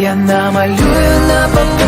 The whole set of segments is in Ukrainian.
Я намалюю на папері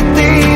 everything